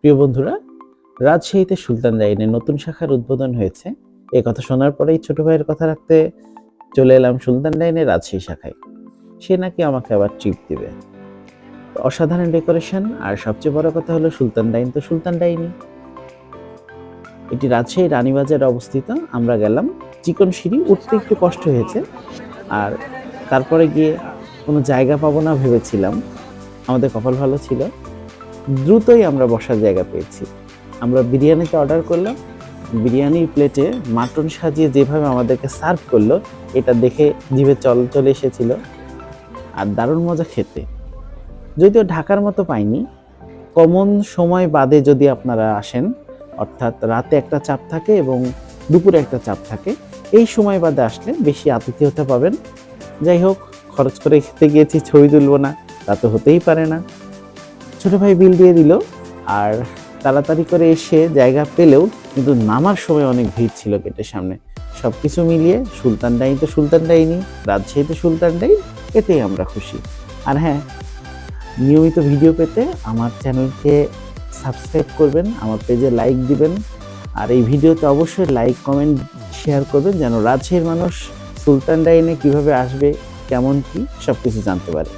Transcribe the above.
প্রিয় বন্ধুরা, রাজশাহীতে সুলতান ডাইনের নতুন শাখার উদ্বোধন হয়েছে। এ কথা শোনার পরেই ছোট ভাইয়ের কথা রাখতে চলে এলাম সুলতান ডাইনের রাজশাহী শাখায়। সে নাকি আমাকে আবার ট্রিপ দিবে। অসাধারণ ডেকোরেশন, আর সবচেয়ে বড় কথা হলো সুলতান ডাইন তো সুলতান ডাইনই এটি রাজশাহী রানীবাজারে অবস্থিত। আমরা গেলাম, চিকন সিঁড়ি উঠতে একটু কষ্ট হয়েছে, আর তারপরে গিয়ে কোনো জায়গা পাবো না ভেবেছিলাম। আমাদের কপাল ভালো ছিল। দ্রুতই আমরা বসার জায়গা পেয়েছি। আমরা বিরিয়ানিতে অর্ডার করলাম। বিরিয়ানির প্লেটে মাটন সাজিয়ে যেভাবে আমাদেরকে সার্ভ করল, এটা দেখে জিভে চল, চলে এসেছিল। আর দারুণ মজা খেতে। যদিও ঢাকার মতো পাইনি কমন সময় বাদে যদি আপনারা আসেন, অর্থাৎ রাতে একটা চাপ থাকে এবং দুপুরে একটা চাপ থাকে, এই সময় বাদে আসলে বেশি আতিথেয়তা পাবেন। যাই হোক, খরচ করে খেতে গিয়েছি, ছবি তুলব না, তা তো হতেই পারে না। ছোট ভাই বিল দিয়ে দিল, আর তাড়াতাড়ি করে এসে জায়গা পেলেও কিন্তু নামার সময় অনেক ভিড় ছিল গেটের সামনে। সব কিছু মিলিয়ে সুলতান ডাইন তো সুলতান ডাইনি, রাজশাহী তো সুলতান ডাইন, এতেই আমরা খুশি। আর হ্যাঁ নিয়মিত ভিডিও পেতে আমার চ্যানেলকে সাবস্ক্রাইব করবেন, আমার পেজে লাইক দিবেন, আর এই ভিডিওতে অবশ্যই লাইক, কমেন্ট, শেয়ার করবেন যেন রাজশাহীর মানুষ সুলতান ডাইনে কীভাবে আসবে, কেমন কি সব কিছু জানতে পারে।